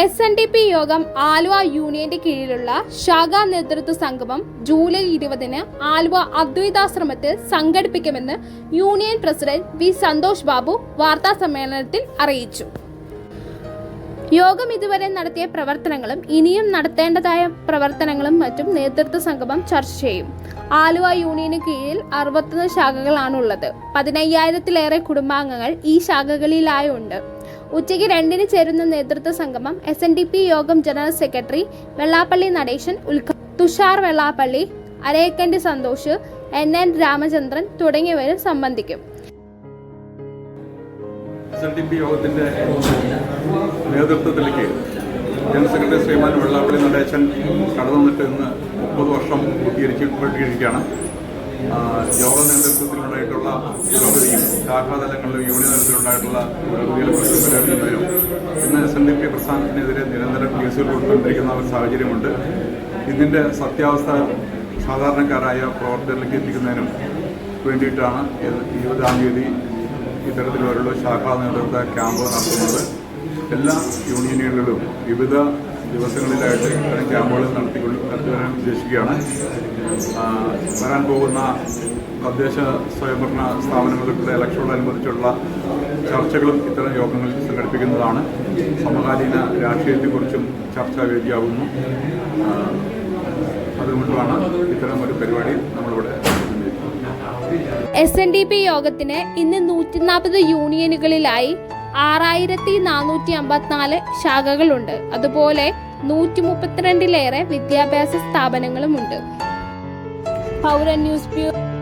S N D P യോഗം ആലുവ യൂണിയന്റെ കീഴിലുള്ള ശാഖാ നേതൃത്വ സംഗമം ജൂലൈ ഇരുപതിന് ആലുവ അദ്വൈതാശ്രമത്തിൽ സംഘടിപ്പിക്കുമെന്ന് union president V Santhosh Babu വാർത്താ സമ്മേളനത്തിൽ അറിയിച്ചു. യോഗം ഇതുവരെ നടത്തിയ പ്രവർത്തനങ്ങളും ഇനിയും നടത്തേണ്ടതായ പ്രവർത്തനങ്ങളും മറ്റും നേതൃത്വ സംഗമം ചർച്ച ചെയ്യും. ആലുവ യൂണിയന് കീഴിൽ അറുപത്തൊന്ന് ശാഖകളാണുള്ളത്. പതിനയ്യായിരത്തിലേറെ കുടുംബാംഗങ്ങൾ ഈ ശാഖകളിലായുണ്ട്. ഉച്ചയ്ക്ക് രണ്ടിന് ചേരുന്ന നേതൃത്വ സംഗമം എസ് എൻ ഡി പി യോഗം ജനറൽ സെക്രട്ടറി വെള്ളാപ്പള്ളി നടേശൻ ഉദ്ഘ തുഷാർ വെള്ളാപ്പള്ളി അരയക്കണ്ടി സന്തോഷ് എൻ എൻ രാമചന്ദ്രൻ തുടങ്ങിയവരും സംബന്ധിക്കും. എസ് എൻ ഡി പി യോഗത്തിന്റെ നേതൃത്വത്തിലേക്ക് ജനറൽ സെക്രട്ടറി ശ്രീമാൻ വെള്ളാപ്പള്ളി നടേശൻ കടന്നു വന്നിട്ട് ഇന്ന് മുപ്പത് വർഷം പൂർത്തീകരിച്ചിരിക്കുകയാണ് യോഗ നേതൃത്വത്തിലുണ്ടായിട്ടുള്ള പുരോഗതിയും ശാഖാതലങ്ങളിലും യൂണിയൻ തലത്തിലുണ്ടായിട്ടുള്ള വിലയിരുത്തുന്നതിനും ഇന്ന് എസ് എൻ ഡി പി പ്രസ്ഥാനത്തിനെതിരെ നിരന്തരം കേസുകൾ കൊടുത്തുകൊണ്ടിരിക്കുന്ന ഒരു സാഹചര്യമുണ്ട്. ഇതിന്റെ സത്യാവസ്ഥ സാധാരണക്കാരായ പ്രവർത്തകരിലേക്ക് എത്തിക്കുന്നതിനും വേണ്ടിയിട്ടാണ് ഇരുപതാം തീയതി ഇത്തരത്തിലുള്ള ശാഖാ നേതൃത്വ ക്യാമ്പ് നടത്തുന്നത് എല്ലാ യൂണിയനുകളിലും വിവിധ ദിവസങ്ങളിലായിട്ട് ഇത്തരം ക്യാമ്പുകൾ നടത്തിക്കൊണ്ട് നടത്തുവാൻ ഉദ്ദേശിക്കുകയാണ് വരാൻ പോകുന്ന തദ്ദേശ സ്വയംഭരണ സ്ഥാപനങ്ങളുടെ ഇലക്ഷനോടനുബന്ധിച്ചുള്ള ചർച്ചകളും ഇത്തരം യോഗങ്ങളിൽ സംഘടിപ്പിക്കുന്നതാണ് സമകാലീന രാഷ്ട്രീയത്തെക്കുറിച്ചും ചർച്ചാ വേദിയാകുന്നു അതുകൊണ്ടാണ് ഇത്തരം ഒരു പരിപാടി നമ്മളിവിടെ. എസ് എൻ ഡി പി യോഗത്തിന് ഇന്ന് നൂറ്റി നാൽപ്പത് യൂണിയനുകളിലായി ആറായിരത്തി നാനൂറ്റി അമ്പത്തിനാല് ശാഖകളുണ്ട്. അതുപോലെ നൂറ്റി മുപ്പത്തിരണ്ടിലേറെ വിദ്യാഭ്യാസ സ്ഥാപനങ്ങളുമുണ്ട്. പൗരൻ ന്യൂസ് ബ്യൂറോ